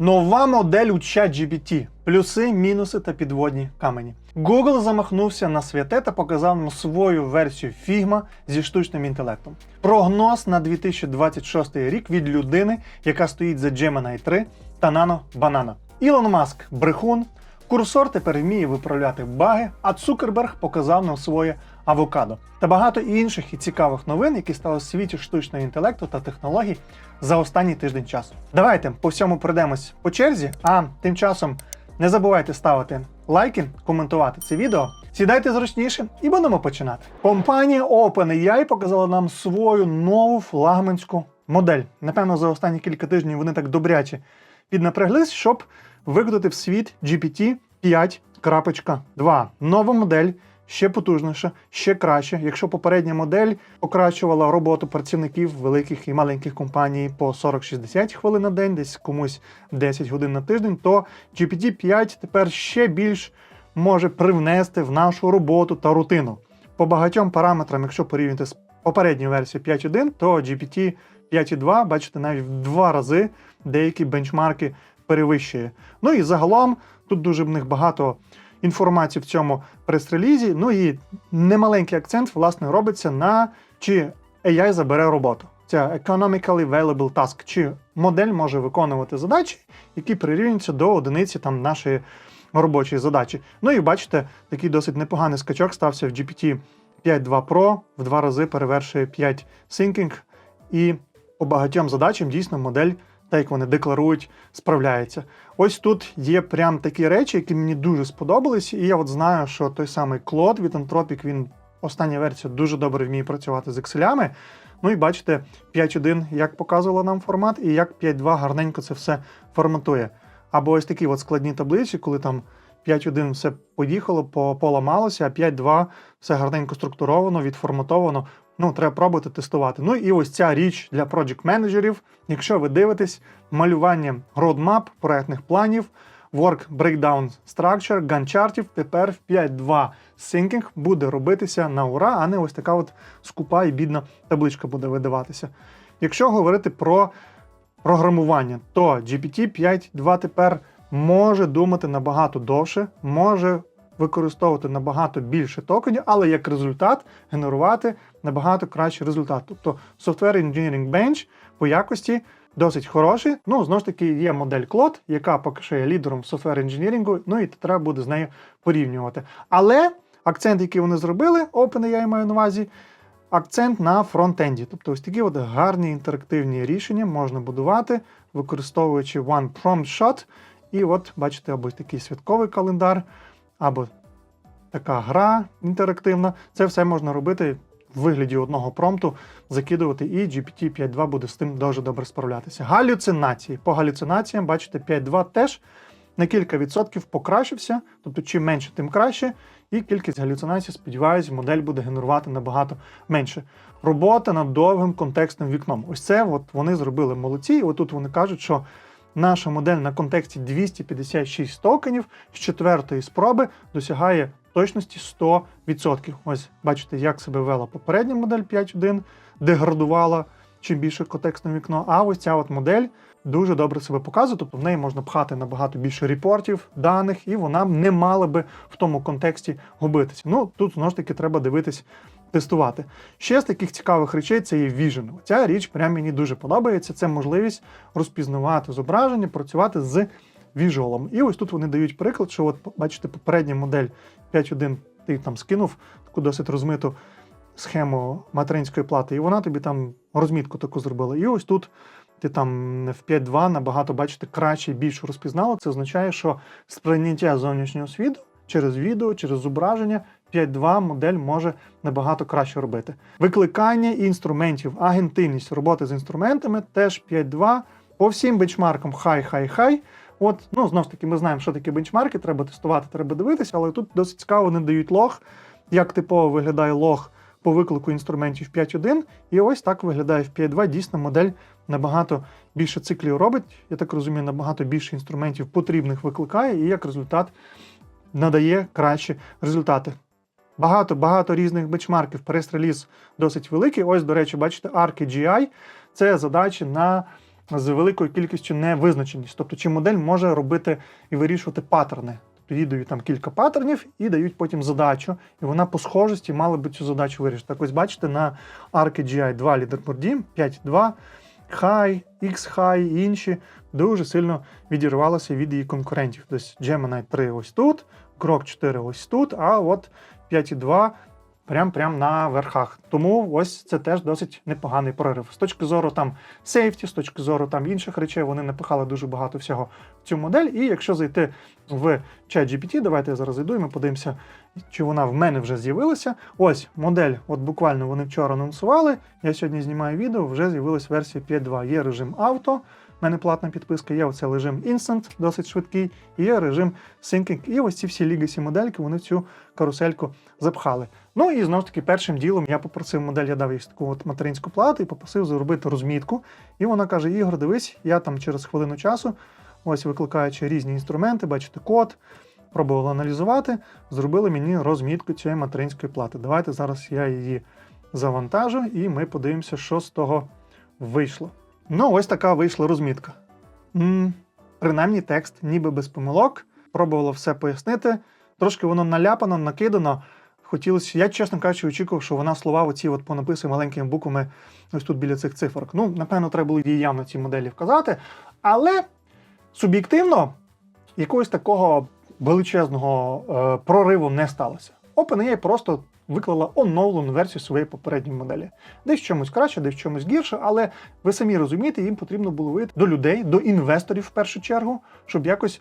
Нова модель у ChatGPT. Плюси, мінуси та підводні камені. Google замахнувся на святе та показав нам свою версію Figma зі штучним інтелектом. Прогноз на 2026 рік від людини, яка стоїть за Gemini 3 та Nano Banana. Ілон Маск брехун. Курсор тепер вміє виправляти баги, а Цукерберг показав нам своє авокадо та багато інших і цікавих новин, які стали в світі штучного інтелекту та технологій за останній тиждень часу. Давайте по всьому пройдемось по черзі. А тим часом не забувайте ставити лайки, коментувати це відео. Сідайте зручніше і будемо починати. Компанія OpenAI показала нам свою нову флагманську модель. Напевно, за останні кілька тижнів вони так добряче піднапряглись, щоб виконати в світ GPT 5.2. Нова модель. Ще потужніша, ще краще. Якщо попередня модель покращувала роботу працівників великих і маленьких компаній по 40-60 хвилин на день, десь комусь 10 годин на тиждень, то GPT-5 тепер ще більш може привнести в нашу роботу та рутину. По багатьом параметрам, якщо порівняти з попередньою версією 5.1, то GPT 5.2, бачите, навіть в два рази деякі бенчмарки перевищує. Ну і загалом тут дуже в них багато інформації в цьому прес-релізі. Ну і немаленький акцент, власне, робиться на чи AI забере роботу. Це economically valuable task, чи модель може виконувати задачі, які прирівнюються до одиниці там нашої робочої задачі. Ну і бачите, такий досить непоганий скачок стався в GPT 5.2 Pro, в два рази перевершує 5 Thinking, і по багатьом задачам дійсно модель, так як вони декларують, справляється. Ось тут є прям такі речі, які мені дуже сподобались, і я от знаю, що той самий Claude від Anthropic, він остання версія дуже добре вміє працювати з екселями. Ну і бачите, 5.1 як показувала нам формат, і як 5.2 гарненько це все форматує. Або ось такі от складні таблиці, коли там 5.1 все поїхало, поламалося, а 5.2 все гарненько структуровано, відформатовано. Ну, треба пробувати тестувати. Ну і ось ця річ для project менеджерів. Якщо ви дивитесь, малювання roadmap, проектних планів, work breakdown structure, ганчартів тепер в 5.2 Syncing буде робитися на ура, а не ось така от скупа і бідна табличка буде видаватися. Якщо говорити про програмування, то GPT 5.2 тепер може думати набагато довше, може використовувати набагато більше токенів, але як результат генерувати набагато кращий результат. Тобто Software Engineering Bench по якості досить хороший. Ну, знову ж таки, є модель Claude, яка поки що є лідером Software Engineering, ну і треба буде з нею порівнювати. Але акцент, який вони зробили, OpenAI маю на увазі, акцент на фронтенді. Тобто ось такі от гарні інтерактивні рішення можна будувати, використовуючи One Prompt Shot. І от бачите, або ось такий святковий календар, або така гра інтерактивна. Це все можна робити в вигляді одного промпту, закидувати, і GPT 5.2 буде з тим дуже добре справлятися. Галюцинації. По галюцинаціям, бачите, 5.2 теж на кілька відсотків покращився, тобто чим менше, тим краще. І кількість галюцинацій, сподіваюся, модель буде генерувати набагато менше. Робота над довгим контекстним вікном. Ось це от вони зробили молодці. І отут вони кажуть, що наша модель на контексті 256 токенів з четвертої спроби досягає точності 100%. Ось бачите, як себе вела попередня модель 5.1, деградувала чим більше контекстне вікно. А ось ця от модель дуже добре себе показує, тобто в неї можна пхати набагато більше репортів, даних, і вона не мала би в тому контексті губитися. Ну тут знову ж таки треба дивитись. Тестувати. Ще з таких цікавих речей це є Vision. Ця річ прям мені дуже подобається. Це можливість розпізнавати зображення, працювати з віжуалом. І ось тут вони дають приклад, що от бачите, попередня модель 5.1 ти там скинув таку досить розмиту схему материнської плати, і вона тобі там розмітку таку зробила. І ось тут ти там в 5.2 набагато бачите краще і більше розпізнала. Це означає, що сприйняття зовнішнього світу через відео, через зображення 5.2 модель може набагато краще робити. Викликання інструментів, агентивність роботи з інструментами теж 5.2 по всім бенчмаркам хай, хай, хай. От, ну знову ж таки, ми знаємо, що таке бенчмарки, треба тестувати, треба дивитися, але тут досить цікаво, вони дають лог, як типово виглядає лог по виклику інструментів 5.1. І ось так виглядає в 5.2. Дійсно, модель набагато більше циклів робить. Я так розумію, набагато більше інструментів потрібних викликає, і як результат надає кращі результати. Багато багато різних бенчмарків. Прес-реліз досить великий. Ось, до речі, бачите, ArcGI – це задачі на з великою кількістю невизначеність. Тобто, чи модель може робити і вирішувати паттерни. Тобто їй дають там кілька паттернів і дають потім задачу, і вона по схожості мала би цю задачу вирішити. Так ось бачите, на Arc GI 2 лідерборді 5.2 High, X-High і інші дуже сильно відірвалися від її конкурентів. Тобто Gemini 3 ось тут, Grok 4 ось тут, а от 5.2 прям прям на верхах. Тому ось це теж досить непоганий прорив. З точки зору там сейфті, з точки зору там інших речей, вони напихали дуже багато всього в цю модель. І якщо зайти в ChatGPT, давайте я зараз зайду, і ми подивимося, чи вона в мене вже з'явилася. Ось модель, от буквально вони вчора анонсували. Я сьогодні знімаю відео, вже з'явилась версія 5.2. Є режим авто. У мене платна підписка, є оце режим Instant, досить швидкий, і є режим Syncing. І ось ці всі Legacy модельки вони в цю карусельку запхали. Ну і знову ж таки, першим ділом я попросив модель, я дав їй таку от материнську плату і попросив зробити розмітку. І вона каже: Ігор, дивись, я там через хвилину часу, ось викликаючи різні інструменти, бачите, код, пробувала аналізувати, зробили мені розмітку цієї материнської плати. Давайте зараз я її завантажу, і ми подивимося, що з того вийшло. Ну, ось така вийшла розмітка. м принаймні текст ніби без помилок. Пробувала все пояснити. Трошки воно наляпано, накидано. Хотілося, я, чесно кажучи, очікував, що вона слова оці от понаписує маленькими буквами ось тут біля цих цифрок. Ну, напевно, треба було їй явно ці моделі вказати. Але суб'єктивно якогось такого величезного е, прориву не сталося. OpenAI просто виклала оновлену версію своєї попередньої моделі. Десь в чомусь краще, десь в чомусь гірше, але ви самі розумієте, їм потрібно було вийти до людей, до інвесторів в першу чергу, щоб якось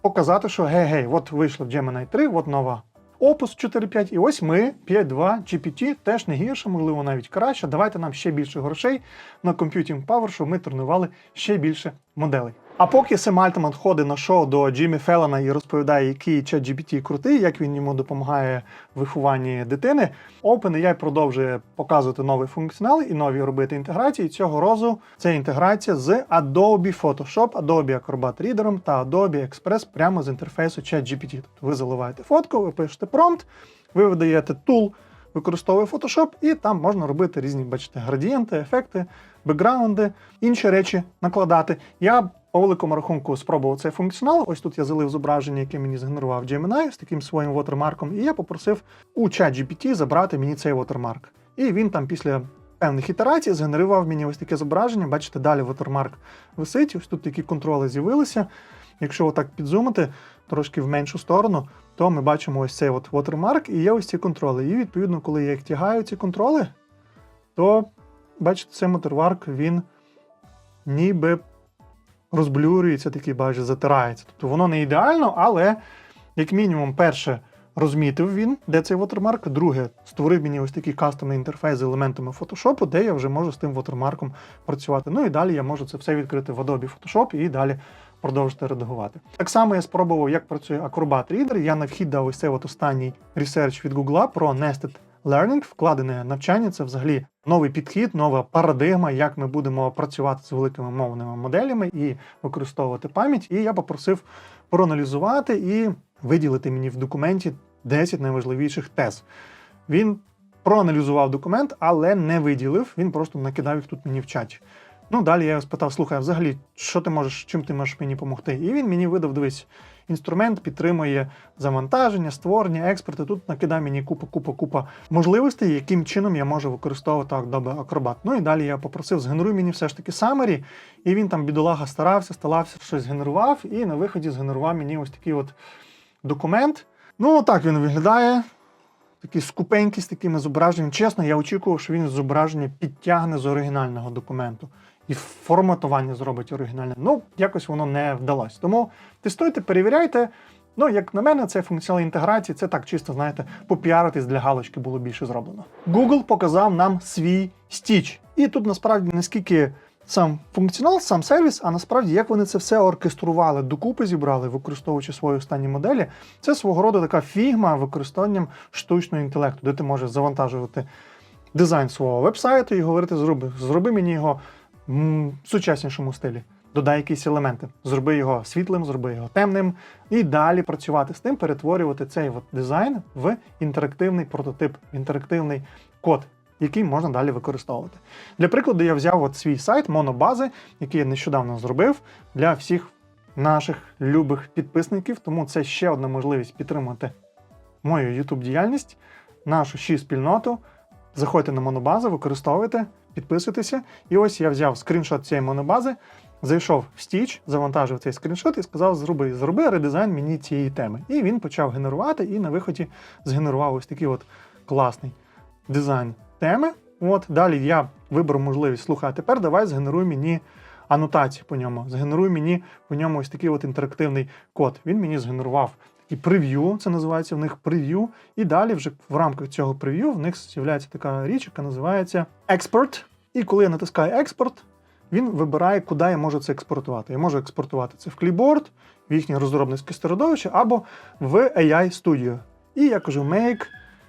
показати, що гей-гей, от вийшла Gemini 3, от нова Opus 4.5, і ось ми 5.2 GPT, теж не гірше, можливо, навіть краще. Давайте нам ще більше грошей на Computing Power, щоб ми тренували ще більше моделей. А поки Сем Альтман ходить на шоу до Джиммі Феллона і розповідає, який ChatGPT крутий, як він йому допомагає в вихованні дитини, OpenAI продовжує показувати новий функціонал і нові робити інтеграції. Цього разу це інтеграція з Adobe Photoshop, Adobe Acrobat Reader та Adobe Express прямо з інтерфейсу ChatGPT. Тобто ви заливаєте фотку, ви пишете промпт, ви видаєте тул, використовує Photoshop, і там можна робити різні, бачите, градієнти, ефекти, бекграунди, інші речі накладати. Я по великому рахунку спробував цей функціонал. Ось тут я залив зображення, яке мені згенерував Gemini з таким своїм вотермарком, і я попросив у ChatGPT забрати мені цей вотермарк. І він там після певних ітерацій згенерував мені ось таке зображення. Бачите, далі вотермарк висить. Ось тут такі контроли з'явилися. Якщо отак підзумити трошки в меншу сторону, то ми бачимо ось цей от watermark і є ось ці контроли. І відповідно, коли я їх тягаю, ці контроли, то бачите, цей watermark, він ніби розблюрюється, такий, бачите, затирається. Тобто воно не ідеально, але як мінімум, перше. Розмітив він, де цей watermark. Друге, створив мені ось такий кастомний інтерфейс з елементами Photoshop, де я вже можу з тим watermark працювати. Ну і далі я можу це все відкрити в Adobe Photoshop і далі продовжити редагувати. Так само я спробував, як працює Acrobat Reader. Я на вхід дав ось цей от останній ресерч від Google про Nested Learning, вкладене навчання. Це взагалі новий підхід, нова парадигма, як ми будемо працювати з великими мовними моделями і використовувати пам'ять. І я попросив проаналізувати і виділити мені в документі 10 найважливіших тез. Він проаналізував документ, але не виділив. Він просто накидав їх тут мені в чаті. Ну, далі я його спитав: слухай, взагалі, що ти можеш, чим ти можеш мені допомогти? І він мені видав, дивись, інструмент підтримує завантаження, створення, експорти. Тут накидав мені купа, купа, купа можливостей, яким чином я можу використовувати Adobe Acrobat. Ну і далі я попросив, згенеруй мені все ж таки summary, і він там, бідолага, старався, старався, щось генерував, і на виході згенерував мені ось такий от документ. Ну, так він виглядає. Такий скупенький з такими зображеннями. Чесно, я очікував, що він зображення підтягне з оригінального документу і форматування зробить оригінальне. Ну, якось воно не вдалося. Тому тестуйте, перевіряйте. Ну, як на мене, цей функціонал інтеграції це так чисто, знаєте, попіаритись для галочки було більше зроблено. Google показав нам свій Stitch. І тут насправді наскільки сам функціонал, сам сервіс, а насправді як вони це все оркестрували, докупи зібрали, використовуючи свої останні моделі, це свого роду така фігма використанням штучного інтелекту, де ти можеш завантажувати дизайн свого вебсайту і говорити: зроби, зроби мені його м, сучаснішому стилі. Додай якісь елементи, зроби його світлим, зроби його темним, і далі працювати з тим, перетворювати цей от дизайн в інтерактивний прототип, в інтерактивний код, який можна далі використовувати. Для прикладу, я взяв от свій сайт монобази, який я нещодавно зробив для всіх наших любих підписників. Тому це ще одна можливість підтримати мою YouTube діяльність, нашу ші спільноту. Заходьте на монобазу, використовуйте, підписуйтеся. І ось я взяв скріншот цієї монобази, зайшов в Stitch, завантажив цей скріншот і сказав: зроби, зроби редизайн мені цієї теми. І він почав генерувати, і на виході згенерував ось такий от класний дизайн теми. От далі я вибрав можливість слухай, а тепер давай згенеруй мені анотацію по ньому. Згенеруй мені по ньому ось такий от інтерактивний код. Він мені згенерував такий прев'ю, це називається в них прев'ю. І далі, вже в рамках цього прев'ю, в них з'являється така річ, яка називається експорт. І коли я натискаю експорт, він вибирає, куди я можу це експортувати. Я можу експортувати це в Clipboard, в їхнє розробницьке середовище або в AI Studio. І я кажу Make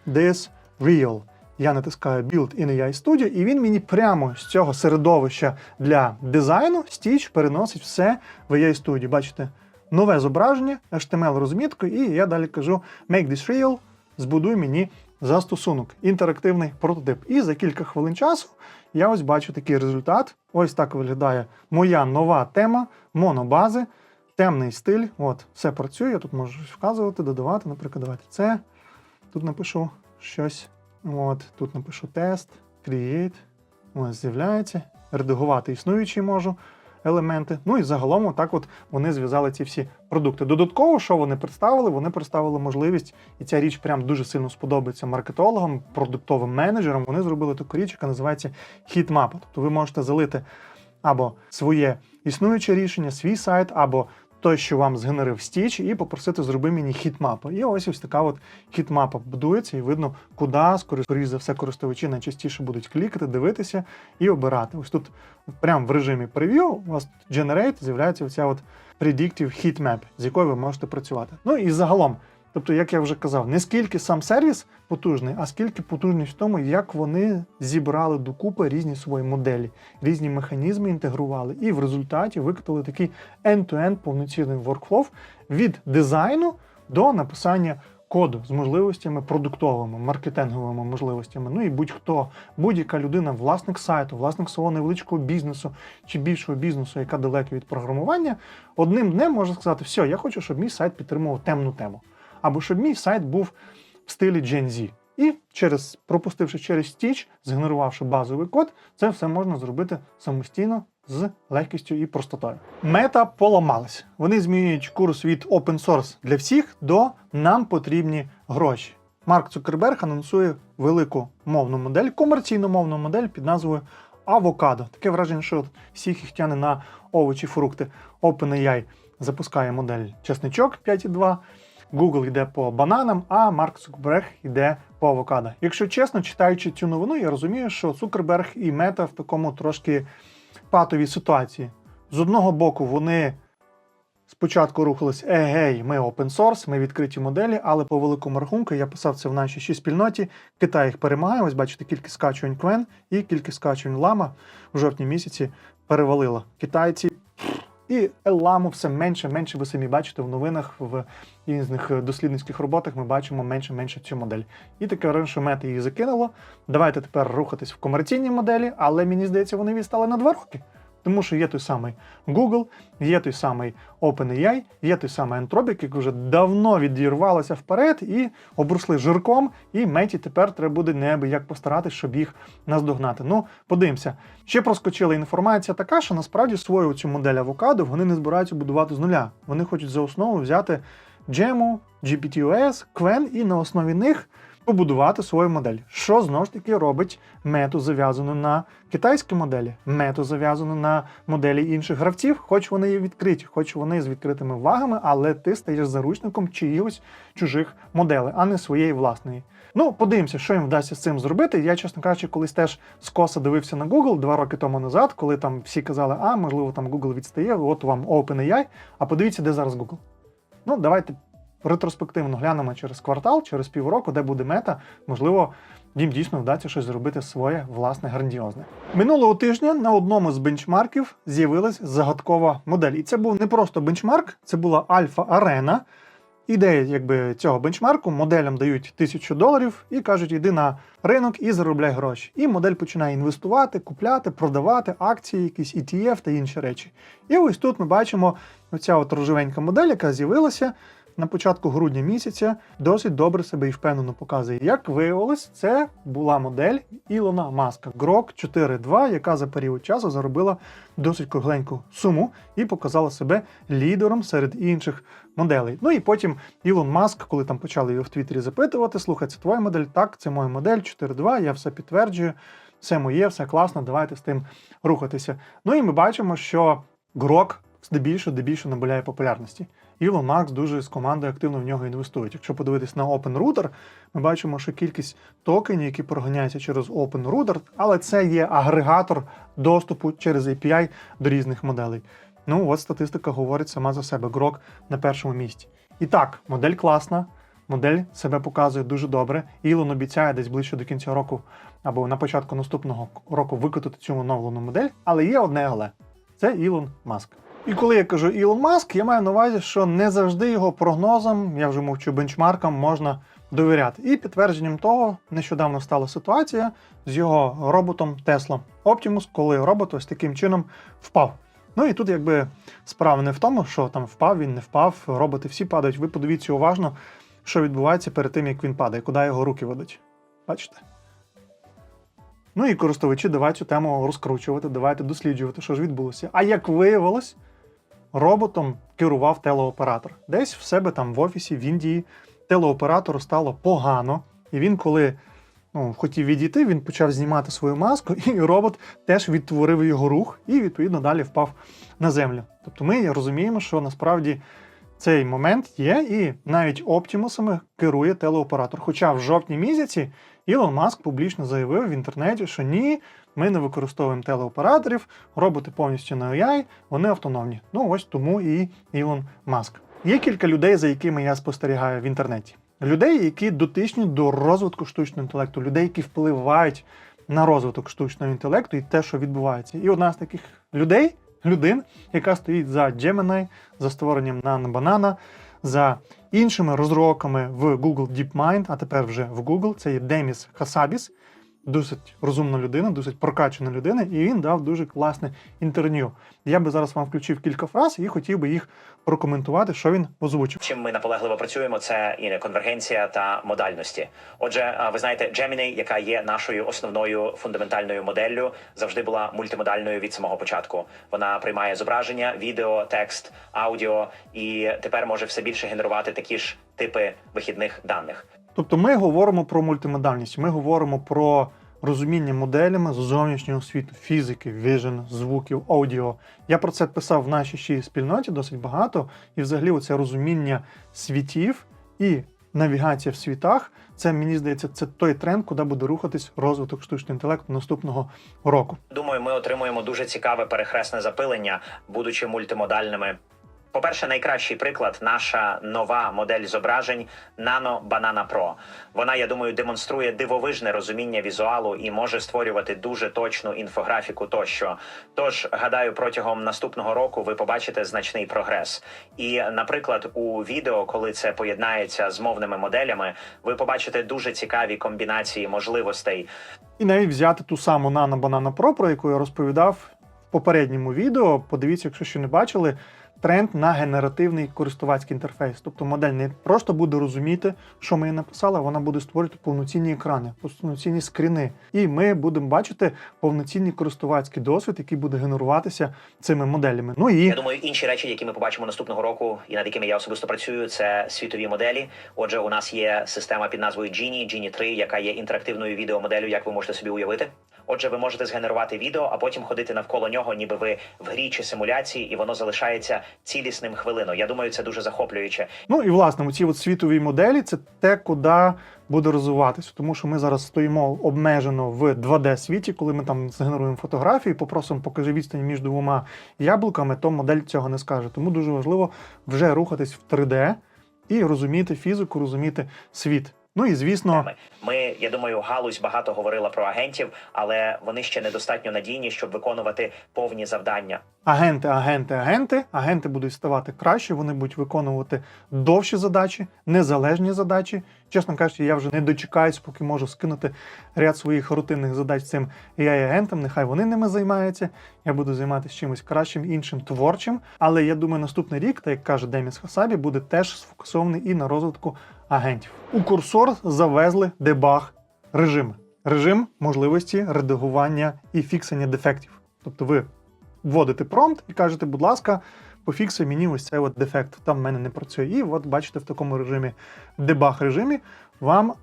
this real. Я натискаю Build in AI Studio, і він мені прямо з цього середовища для дизайну Stitch переносить все в AI Studio. Бачите, нове зображення, HTML розмітку, і я далі кажу Make this real, збудуй мені застосунок, інтерактивний прототип. І за кілька хвилин часу я ось бачу такий результат. Ось так виглядає моя нова тема монобази, темний стиль. От, все працює. Я тут можу вказувати, додавати. Наприклад, давайте це. Тут напишу щось. От, тут напишу тест, create. Ось з'являється. Редагувати існуючі можу елементи. Ну і загалом, так от вони зв'язали ці всі продукти. Додатково, що вони представили? Вони представили можливість, і ця річ прям дуже сильно сподобається маркетологам, продуктовим менеджерам. Вони зробили таку річ, яка називається хіт-мапа. Тобто ви можете залити або своє існуюче рішення, свій сайт, або той, що вам згенерив стіч, і попросити зроби мені хіт-мапу. І ось ось така от хіт-мапа будується, і видно, куди, скоріше за все, користувачі найчастіше будуть клікати, дивитися і обирати. Ось тут, прямо в режимі прев'ю, у вас Generate з'являється оця от Predictive Heat Map, з якою ви можете працювати. Ну і загалом. Тобто, як я вже казав, не скільки сам сервіс потужний, а скільки потужність в тому, як вони зібрали докупи різні свої моделі, різні механізми інтегрували, і в результаті викатали такий end-to-end повноцінний workflow від дизайну до написання коду з можливостями продуктовими, маркетинговими можливостями. Ну і будь-хто, будь-яка людина, власник сайту, власник свого невеличкого бізнесу чи більшого бізнесу, яка далека від програмування, одним днем може сказати: все, я хочу, щоб мій сайт підтримував темну тему або щоб мій сайт був в стилі Gen Z. І через, пропустивши через Stitch, згенерувавши базовий код, це все можна зробити самостійно з легкістю і простотою. Мета поламалась. Вони змінюють курс від open source для всіх до нам потрібні гроші. Марк Цукерберг анонсує велику мовну модель, комерційну мовну модель під назвою Авокадо. Таке враження, що всіх їх тяне на овочі, фрукти. OpenAI запускає модель чесничок 5.2. Google йде по бананам, а Марк Цукерберг йде по авокадо. Якщо чесно, читаючи цю новину, я розумію, що Цукерберг і Мета в такому трошки патовій ситуації. З одного боку, вони спочатку рухались егей, ми open source, ми відкриті моделі, але по великому рахунку я писав це в нашій ще спільноті. Китай їх перемагає. Ось бачите, кількість скачувань Квен і кількість скачувань лама в жовтні місяці перевалила. Китайці і еламу все менше, менше ви самі бачите в новинах в різних дослідницьких роботах. Ми бачимо менше, менше цю модель. І таке раніше мета її закинуло. Давайте тепер рухатись в комерційній моделі, але мені здається, вони відстали на два роки. Тому що є той самий Google, є той самий OpenAI, є той самий Anthropic, який вже давно відірвалося вперед і обросли жирком, і меті тепер треба буде неабияк постаратись, щоб їх наздогнати. Ну, подивимося. Ще проскочила інформація така, що насправді свою цю модель авокадо вони не збираються будувати з нуля. Вони хочуть за основу взяти Gemu, GPTOS, Qwen і на основі них побудувати свою модель. Що знову ж таки робить мету зав'язану на китайській моделі, мету зав'язану на моделі інших гравців, хоч вони є відкриті, хоч вони з відкритими вагами, але ти стаєш заручником чиїхось чужих моделей, а не своєї власної. Ну, подивимося, що їм вдасться з цим зробити. Я, чесно кажучи, колись теж скоса дивився на Google два роки тому назад, коли там всі казали, а можливо там Google відстає, от вам OpenAI, а подивіться, де зараз Google. Ну, давайте ретроспективно глянемо через квартал, через півроку, де буде мета, можливо, їм дійсно вдасться щось зробити своє власне грандіозне. Минулого тижня на одному з бенчмарків з'явилась загадкова модель. І це був не просто бенчмарк, це була Альфа Арена. Ідея якби цього бенчмарку моделям дають тисячу доларів і кажуть, йди на ринок і заробляй гроші. І модель починає інвестувати, купляти, продавати акції, якісь ETF та інші речі. І ось тут ми бачимо оця от рожевенька модель, яка з'явилася на початку грудня місяця, досить добре себе і впевнено показує. Як виявилось, це була модель Ілона Маска Grok 4.2, яка за період часу заробила досить кругленьку суму і показала себе лідером серед інших моделей. Ну і потім Ілон Маск, коли там почали його в Твіттері запитувати, слухай, це твоя модель? Так, це моя модель 4.2, я все підтверджую, все моє, все класно, давайте з тим рухатися. Ну і ми бачимо, що Grok здебільшого дебільше набуляє популярності. Ілон Макс дуже з командою активно в нього інвестують. Якщо подивитись на OpenRouter, ми бачимо, що кількість токенів, які проганяються через OpenRouter, але це є агрегатор доступу через API до різних моделей. Ну, от статистика говорить сама за себе. Грок на першому місці. І так, модель класна, модель себе показує дуже добре. Ілон обіцяє десь ближче до кінця року або на початку наступного року викотити цю оновлену модель. Але є одне але це Ілон Маск. І коли я кажу Ілон Маск, я маю на увазі, що не завжди його прогнозам, я вже мовчу бенчмаркам, можна довіряти. І підтвердженням того нещодавно стала ситуація з його роботом Tesla Optimus, коли робот ось таким чином впав. Ну і тут якби справа не в тому, що там впав, він не впав, роботи всі падають. Ви подивіться уважно, що відбувається перед тим, як він падає, куди його руки ведуть. Бачите? Ну і користувачі, давайте цю тему розкручувати, давайте досліджувати, що ж відбулося. А як виявилось, роботом керував телеоператор. Десь в себе там в офісі в Індії телеоператору стало погано, і він, коли ну, хотів відійти, він почав знімати свою маску, і робот теж відтворив його рух і, відповідно, далі впав на землю. Тобто ми розуміємо, що насправді цей момент є, і навіть оптимусами керує телеоператор. Хоча в жовтні місяці Ілон Маск публічно заявив в інтернеті, що ні, ми не використовуємо телеоператорів, роботи повністю на AI, вони автономні. Ну ось тому і Ілон Маск. Є кілька людей, за якими я спостерігаю в інтернеті. Людей, які дотичні до розвитку штучного інтелекту, людей, які впливають на розвиток штучного інтелекту і те, що відбувається. І одна з таких людей, людин, яка стоїть за Gemini, за створенням NanoBanana, за іншими розробками в Google DeepMind, а тепер вже в Google, це є Деміс Хасабіс, досить розумна людина, досить прокачана людина, і він дав дуже класне інтерв'ю. Я би зараз вам включив кілька фраз і хотів би їх прокоментувати, що він озвучив. Чим ми наполегливо працюємо, це і конвергенція та модальності. Отже, ви знаєте, Gemini, яка є нашою основною фундаментальною моделлю, завжди була мультимодальною від самого початку. Вона приймає зображення, відео, текст, аудіо, і тепер може все більше генерувати такі ж типи вихідних даних. Тобто ми говоримо про мультимодальність, ми говоримо про розуміння моделями з зовнішнього світу, фізики, віжен, звуків, аудіо. Я про це писав в нашій ще спільноті досить багато. І взагалі оце розуміння світів і навігація в світах. Це мені здається, це той тренд, куди буде рухатись розвиток штучного інтелекту наступного року. Думаю, ми отримуємо дуже цікаве перехресне запилення, будучи мультимодальними. По-перше, найкращий приклад наша нова модель зображень Nano Banana Pro. Вона, я думаю, демонструє дивовижне розуміння візуалу і може створювати дуже точну інфографіку тощо. Тож, гадаю, протягом наступного року ви побачите значний прогрес. І, наприклад, у відео, коли це поєднається з мовними моделями, ви побачите дуже цікаві комбінації можливостей. І навіть взяти ту саму Nano Banana Pro, про яку я розповідав в попередньому відео. Подивіться, якщо ще не бачили. Тренд на генеративний користувацький інтерфейс. Тобто модель не просто буде розуміти, що ми написали, вона буде створювати повноцінні екрани, повноцінні скріни. І ми будемо бачити повноцінний користувацький досвід, який буде генеруватися цими моделями. Ну і Я думаю, інші речі, які ми побачимо наступного року, і над якими я особисто працюю, це світові моделі. Отже, у нас є система під назвою Genie, Genie 3, яка є інтерактивною відеомоделлю, як ви можете собі уявити. Отже, ви можете згенерувати відео, а потім ходити навколо нього, ніби ви в грі чи симуляції, і воно залишається цілісним хвилину. Я думаю, це дуже захоплююче. Ну і власне ці от світові моделі це те, куди буде розвиватися, тому що ми зараз стоїмо обмежено в 2D світі, коли ми там згенеруємо фотографії, попросимо покажи відстань між двома яблуками, то модель цього не скаже. Тому дуже важливо вже рухатись в 3D і розуміти фізику, розуміти світ. Ну і звісно. Ми, я думаю, галузь багато говорила про агентів, але вони ще недостатньо надійні, щоб виконувати повні завдання. агенти, агенти, агенти. Агенти будуть ставати краще, вони будуть виконувати довші задачі, незалежні задачі. Чесно кажучи, я вже не дочекаюсь, поки можу скинути ряд своїх рутинних задач цим AI-агентам. Нехай вони ними займаються. Я буду займатися чимось кращим, іншим, творчим. Але я думаю, наступний рік, так як каже Деміс Хасабі, буде теж сфокусований і на розвитку агентів. У курсор завезли дебаг режими. Режим можливості редагування і фіксення дефектів. Тобто ви вводите промпт і кажете, будь ласка, пофіксуй мені ось цей от дефект. Там в мене не працює. І от бачите, в такому режимі, дебаг режимі, вам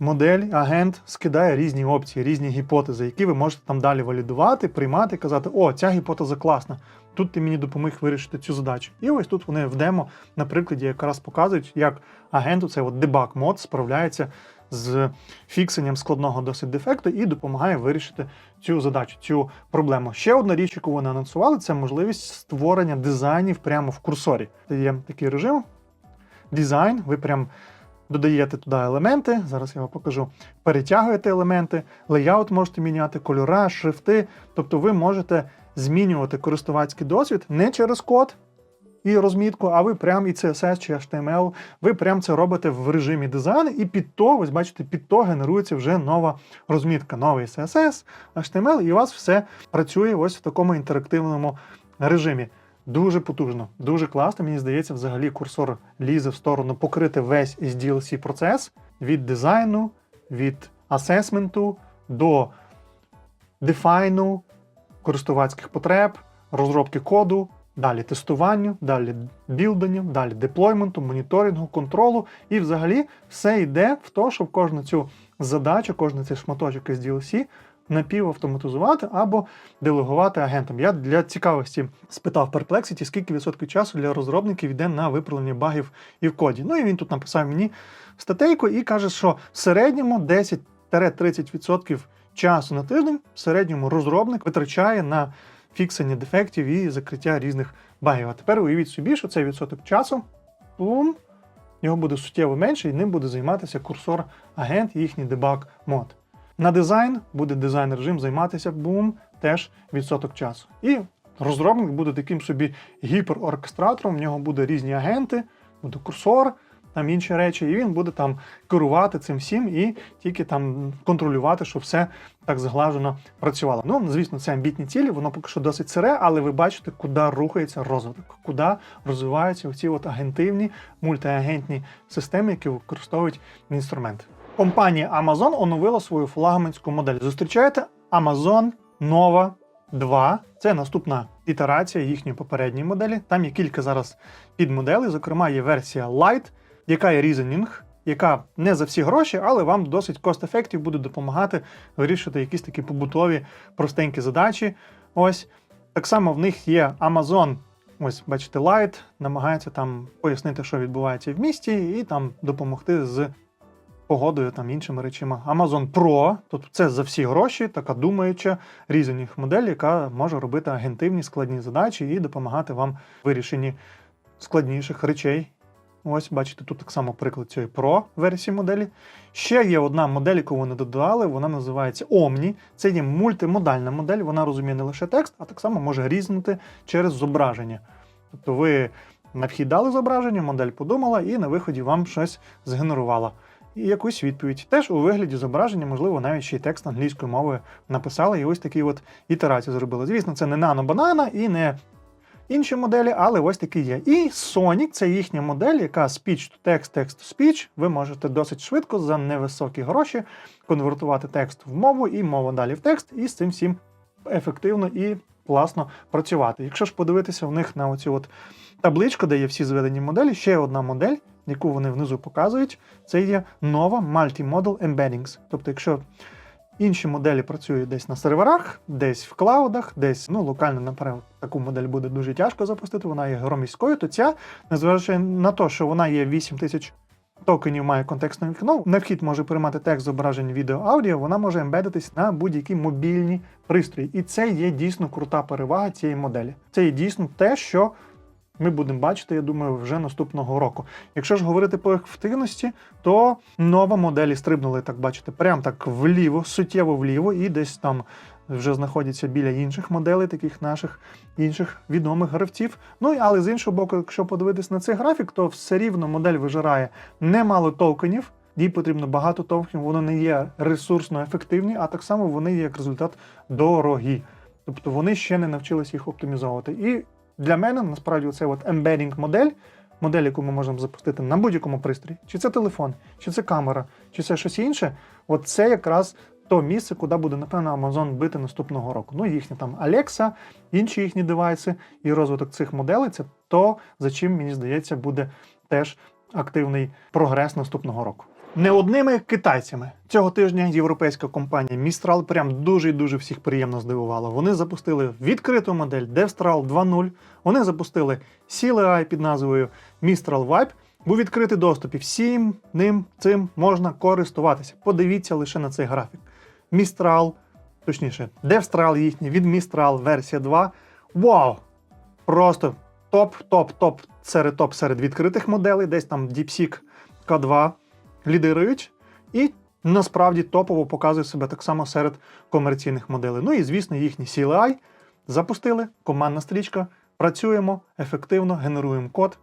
модель, агент скидає різні опції, різні гіпотези, які ви можете там далі валідувати, приймати, казати, о, ця гіпотеза класна. Тут ти мені допоміг вирішити цю задачу. І ось тут вони в демо, на прикладі, якраз показують, як агенту цей от дебаг мод справляється з фіксенням складного досить дефекту і допомагає вирішити цю задачу, цю проблему. Ще одна річ, яку вони анонсували, це можливість створення дизайнів прямо в курсорі. Це є такий режим, дизайн, ви прям додаєте туди елементи. Зараз я вам покажу. Перетягуєте елементи, леяут можете міняти, кольора, шрифти. Тобто ви можете змінювати користувацький досвід не через код. І розмітку, а ви прям і CSS чи HTML, ви прям це робите в режимі дизайну, і під то, ось бачите, під то генерується вже нова розмітка, новий CSS, HTML, і у вас все працює ось в такому інтерактивному режимі. Дуже потужно, дуже класно. Мені здається, взагалі курсор лізе в сторону покрити весь SDLC процес від дизайну, від асесменту до дефайну, користувацьких потреб, розробки коду, далі тестуванню, далі білденню, далі деплойменту, моніторингу, контролу. І взагалі все йде в те, щоб кожну цю задачу, кожен цей шматочок із DLC напівавтоматизувати або делегувати агентам. Я для цікавості спитав Perplexity, скільки відсотків часу для розробників йде на виправлення багів і в коді. Ну і він тут написав мені статейку і каже, що в середньому 10-30% часу на тиждень в середньому розробник витрачає на фіксення дефектів і закриття різних багів. А тепер уявіть собі, що цей відсоток часу бум, його буде суттєво менше, і ним буде займатися курсор агент і їхній дебаг мод. На дизайн буде дизайн режим займатися бум, теж відсоток часу. І розробник буде таким собі гіпероркестратором, в нього буде різні агенти, буде курсор, там інші речі, і він буде там керувати цим всім і тільки там контролювати, щоб все так зглажено працювало. Ну, звісно, це амбітні цілі, воно поки що досить сире, але ви бачите, куди рухається розвиток, куди розвиваються ці от агентивні, мультиагентні системи, які використовують інструменти. Компанія Amazon оновила свою флагманську модель. Зустрічаєте Amazon Nova 2. Це наступна ітерація їхньої попередньої моделі. Там є кілька зараз підмоделей. Зокрема, є версія Lite, яка є Reasoning, яка не за всі гроші, але вам досить cost-effective буде допомагати вирішити якісь такі побутові простенькі задачі. Ось так само в них є Amazon. Ось, бачите, Lite, намагається там пояснити, що відбувається в місті, і там допомогти з погодою там іншими речами. Amazon Pro, тобто це за всі гроші, така думаюча різних модель, яка може робити агентивні складні задачі і допомагати вам в вирішенні складніших речей. Ось, бачите, тут так само приклад цієї Pro версії моделі. Ще є одна модель, яку вони додали, вона називається Omni. Це є мультимодальна модель, вона розуміє не лише текст, а так само може різнити через зображення. Тобто ви на зображення, модель подумала і на виході вам щось згенерувала. І якусь відповідь. Теж у вигляді зображення, можливо, навіть ще й текст англійською мовою написали, і ось такі от ітерації зробили. Звісно, це не нано-банана і не інші моделі, але ось такі є. І Sonic це їхня модель, яка speech to text, text to speech. Ви можете досить швидко за невисокі гроші конвертувати текст в мову і мову далі в текст, і з цим всім ефективно і класно працювати. Якщо ж подивитися в них на оцю от табличку, де є всі зведені моделі, ще одна модель, яку вони внизу показують, це є нова Multimodal Embeddings. Тобто, якщо інші моделі працюють десь на серверах, десь в клаудах, десь ну, локально, наприклад, таку модель буде дуже тяжко запустити, вона є громіською, то ця, незважаючи на те, що вона є 8000 токенів, має контекстне вікно, на вхід може приймати текст, зображень, відео, аудіо, вона може ембедитись на будь-які мобільні пристрої. І це є дійсно крута перевага цієї моделі. Це є дійсно те, що ми будемо бачити, я думаю, вже наступного року. Якщо ж говорити по ефективності, то нова моделі стрибнули, так бачите, прям так вліво, суттєво вліво, і десь там вже знаходяться біля інших моделей, таких наших інших відомих гравців. Ну але з іншого боку, якщо подивитись на цей графік, то все рівно модель вижирає немало токенів. Їй потрібно багато токенів, вони не є ресурсно ефективні, а так само вони є як результат дорогі. Тобто вони ще не навчились їх оптимізовувати. І для мене насправді це от embedding модель, модель, яку ми можемо запустити на будь-якому пристрої, чи це телефон, чи це камера, чи це щось інше. От це якраз то місце, куди буде, напевно, Amazon бити наступного року. Ну, їхні там Alexa, інші їхні девайси і розвиток цих моделей це то, за чим, мені здається, буде теж активний прогрес наступного року. Не одними китайцями цього тижня європейська компанія Mistral прям дуже і дуже всіх приємно здивувала. Вони запустили відкриту модель DevStral 2.0. Вони запустили CLI під назвою Mistral Vibe. Був відкритий доступ і всім ним цим можна користуватися. Подивіться лише на цей графік. Mistral, точніше, DevStral їхній від Mistral версія 2. Вау! Просто топ, топ, топ серед топ серед відкритих моделей, десь там DeepSeek K2 лідирують, і насправді топово показує себе так само серед комерційних моделей. Ну і звісно, їхні CLI запустили, командна стрічка. Працюємо ефективно, генеруємо код,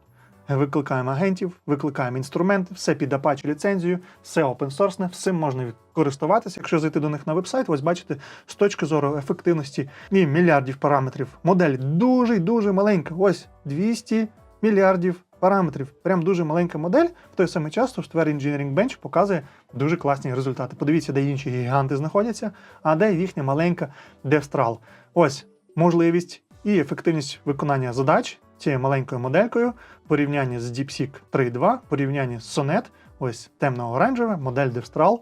викликаємо агентів, викликаємо інструменти, все під Apache ліцензію, все source, всім можна користуватися. Якщо зайти до них на вебсайт, ось бачите, з точки зору ефективності і мільярдів параметрів. Модель дуже дуже маленька. Ось 200 мільярдів параметрів. Прям дуже маленька модель. В той самий час Software Engineering Bench показує дуже класні результати. Подивіться, де інші гіганти знаходяться, а де їхня маленька DevStral. Ось можливість і ефективність виконання задач цією маленькою моделькою, в порівнянні з DeepSeek 3.2, в порівнянні з Sonnet, ось темно-оранжеве, модель DevStral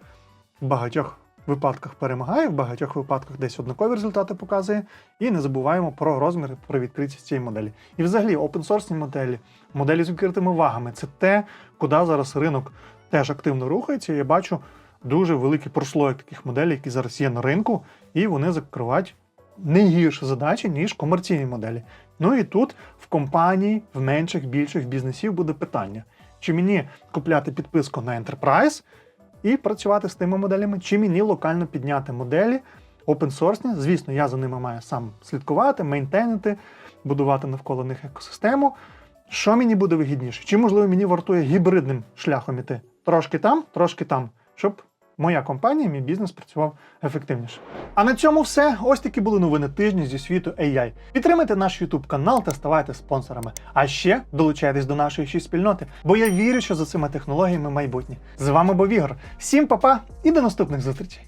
багатьох випадках перемагає, в багатьох випадках десь однакові результати показує. І не забуваємо про розміри, про відкритість цієї моделі. І взагалі опенсорсні моделі, моделі з відкритими вагами це те, куди зараз ринок теж активно рухається. Я бачу дуже великий прослойок таких моделей, які зараз є на ринку, і вони закривають не гірші задачі, ніж комерційні моделі. Ну і тут в компанії, в менших, більших бізнесів буде питання: чи мені купляти підписку на Enterprise і працювати з тими моделями, чи мені локально підняти моделі open-source. Звісно, я за ними маю сам слідкувати, мейнтейнити, будувати навколо них екосистему. Що мені буде вигідніше? Чи можливо мені вартує гібридним шляхом іти? Трошки там, трошки там, щоб моя компанія, мій бізнес працював ефективніше. А на цьому все. Ось такі були новини тижня зі світу AI. Підтримайте наш YouTube канал та ставайте спонсорами. А ще долучайтесь до нашої ще спільноти, бо я вірю, що за цими технологіями майбутнє. З вами був Ігор. Всім па-па і до наступних зустрічей!